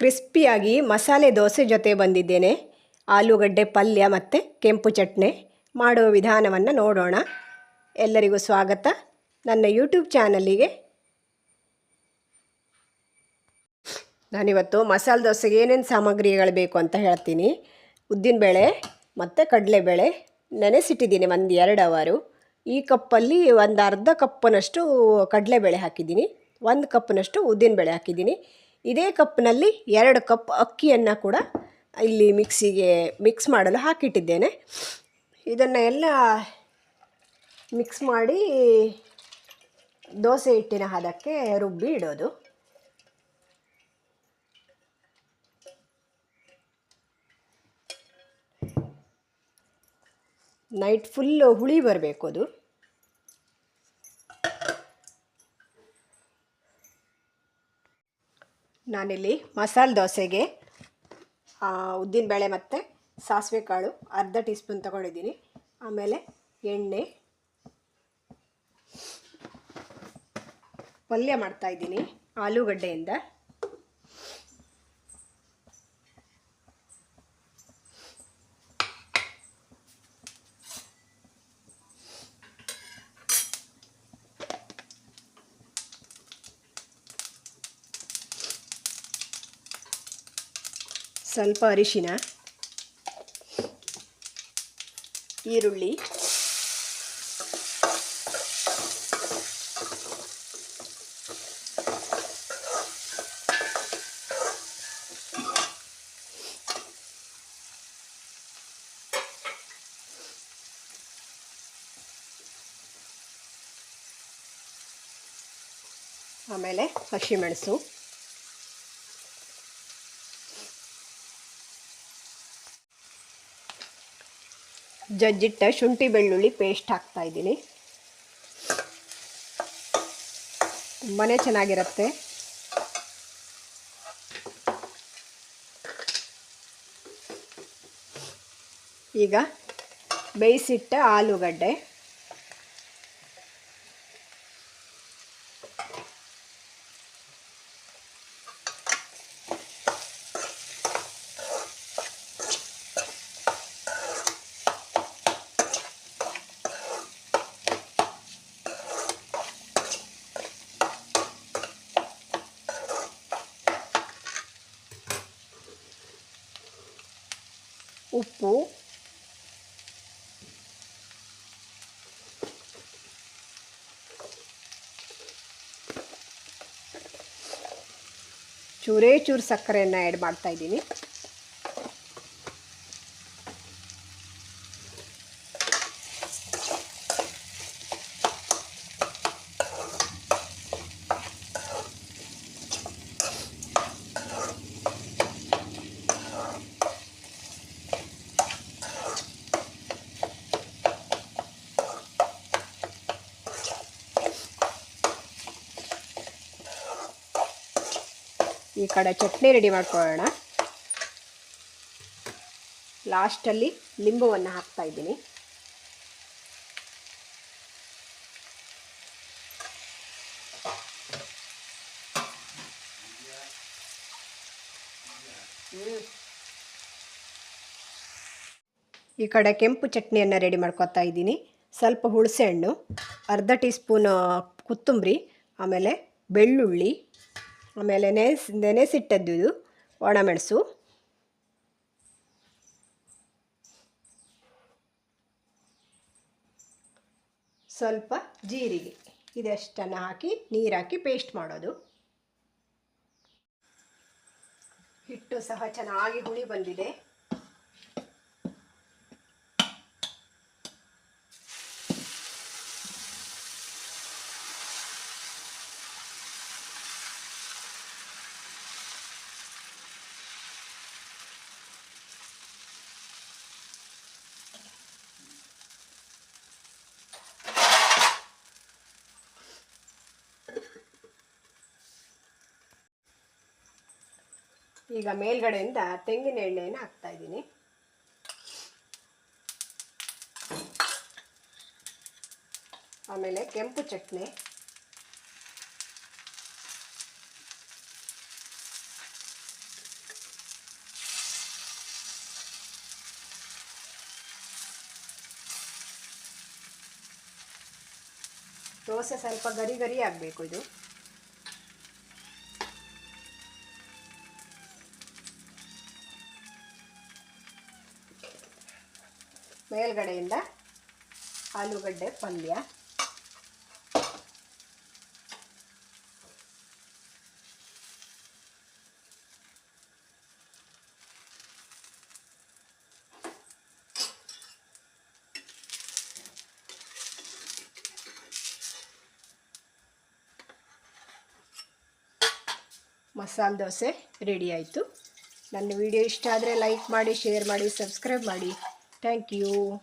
ಕ್ರಿಸ್ಪಿಯಾಗಿ ಮಸಾಲೆ ದೋಸೆ ಜೊತೆ ಬಂದಿದ್ದೇನೆ. ಆಲೂಗಡ್ಡೆ, ಪಲ್ಯ ಮತ್ತು ಕೆಂಪು ಚಟ್ನಿ ಮಾಡುವ ವಿಧಾನವನ್ನು ನೋಡೋಣ. ಎಲ್ಲರಿಗೂ ಸ್ವಾಗತ. ನನ್ನ ಯೂಟ್ಯೂಬ್ ಚಾನಲಿಗೆ ನಾನಿವತ್ತು ಮಸಾಲೆ ದೋಸೆಗೆ ಏನೇನು ಸಾಮಗ್ರಿಗಳು ಬೇಕು ಅಂತ ಹೇಳ್ತೀನಿ. ಉದ್ದಿನಬೇಳೆ ಮತ್ತು ಕಡಲೆಬೇಳೆ ನೆನೆಸಿಟ್ಟಿದ್ದೀನಿ ಒಂದು ಎರಡು ಅವರು. ಈ ಕಪ್ಪಲ್ಲಿ ಒಂದು ಅರ್ಧ ಕಪ್ಪನಷ್ಟು ಕಡಲೆಬೇಳೆ ಹಾಕಿದ್ದೀನಿ. ಒಂದು ಕಪ್ಪನಷ್ಟು ಉದ್ದಿನಬೇಳೆ ಹಾಕಿದ್ದೀನಿ. ಇದೇ ಕಪ್ನಲ್ಲಿ ಎರಡು ಕಪ್ ಅಕ್ಕಿಯನ್ನು ಕೂಡ ಇಲ್ಲಿ ಮಿಕ್ಸಿಗೆ ಮಿಕ್ಸ್ ಮಾಡಲು ಹಾಕಿಟ್ಟಿದ್ದೇನೆ. ಇದನ್ನು ಎಲ್ಲ ಮಿಕ್ಸ್ ಮಾಡಿ ದೋಸೆ ಹಿಟ್ಟಿನ ಹದಕ್ಕೆ ರುಬ್ಬಿ ಇಡೋದು. ನೈಟ್ ಫುಲ್ಲು ಹುಳಿ ಬರಬೇಕು ಅದು. ನಾನಿಲ್ಲಿ ಮಸಾಲೆ ದೋಸೆಗೆ ಉದ್ದಿನಬೇಳೆ ಮತ್ತು ಸಾಸಿವೆ ಕಾಳು ಅರ್ಧ ಟೀ ಸ್ಪೂನ್ ತೊಗೊಂಡಿದ್ದೀನಿ. ಆಮೇಲೆ ಎಣ್ಣೆ, ಪಲ್ಯ ಮಾಡ್ತಾಯಿದ್ದೀನಿ ಆಲೂಗಡ್ಡೆಯಿಂದ. ಸ್ವಲ್ಪ ಅರಿಶಿನ ಈರುಳ್ಳಿ ಆಮೇಲೆ ಹಸಿಮೆಣಸು ಜಜ್ಜಿಟ್ಟ ಶುಂಠಿ ಬೆಳ್ಳುಳ್ಳಿ ಪೇಸ್ಟ್ ಹಾಕ್ತಾ ಇದ್ದೀನಿ. ತುಂಬಾ ಚೆನ್ನಾಗಿರುತ್ತೆ. ಈಗ ಬೇಯಿಸಿಟ್ಟ ಆಲೂಗಡ್ಡೆ. ಉಪ್ಪು. ಚೂರೇ ಚೂರು ಸಕ್ಕರೆಯನ್ನು ಆ್ಯಡ್ ಮಾಡ್ತಾ ಇದ್ದೀನಿ. ಈ ಕಡೆ ಚಟ್ನಿ ರೆಡಿ ಮಾಡ್ಕೊಳ್ಳೋಣ. ಲಾಸ್ಟಲ್ಲಿ ಲಿಂಬುವನ್ನು ಹಾಕ್ತಾ ಇದ್ದೀನಿ. ಈ ಕಡೆ ಕೆಂಪು ಚಟ್ನಿಯನ್ನು ರೆಡಿ ಮಾಡ್ಕೊತಾ ಇದ್ದೀನಿ. ಸ್ವಲ್ಪ ಹುಳಸೆ ಹಣ್ಣು ಅರ್ಧ ಟೀ ಸ್ಪೂನ್ ಕೊತ್ತಂಬರಿ, ಆಮೇಲೆ ಬೆಳ್ಳುಳ್ಳಿ ಆಮೇಲೆ ನೆನೆಸಿ ನೆನೆಸಿಟ್ಟದ್ದು ಇದು ಒಣಮೆಣಸು ಸ್ವಲ್ಪ ಜೀರಿಗೆ, ಇದಷ್ಟನ್ನು ಹಾಕಿ, ನೀರಾಕಿ ಪೇಸ್ಟ್ ಮಾಡೋದು. ಹಿಟ್ಟು ಸಹ ಚೆನ್ನಾಗಿ ಹುಳಿ ಬಂದಿದೆ. ಈಗ ಮೇಲ್ಗಡೆಯಿಂದ ತೆಂಗಿನ ಎಣ್ಣೆಯನ್ನು ಹಾಕ್ತಾ ಇದ್ದೀನಿ. ಆಮೇಲೆ ಕೆಂಪು ಚಟ್ನಿ. ದೋಸೆ ಸ್ವಲ್ಪ ಗರಿ ಗರಿ ಆಗಬೇಕು ಇದು. ಮೇಲ್ಗಡೆಯಿಂದ ಆಲೂಗಡ್ಡೆ ಪಲ್ಯ. ಮಸಾಲೆ ದೋಸೆ ರೆಡಿ ಆಯಿತು. ನನ್ನ ವಿಡಿಯೋ ಇಷ್ಟ ಆದರೆ ಲೈಕ್ ಮಾಡಿ, ಶೇರ್ ಮಾಡಿ, ಸಬ್ಸ್ಕ್ರೈಬ್ ಮಾಡಿ. Thank you.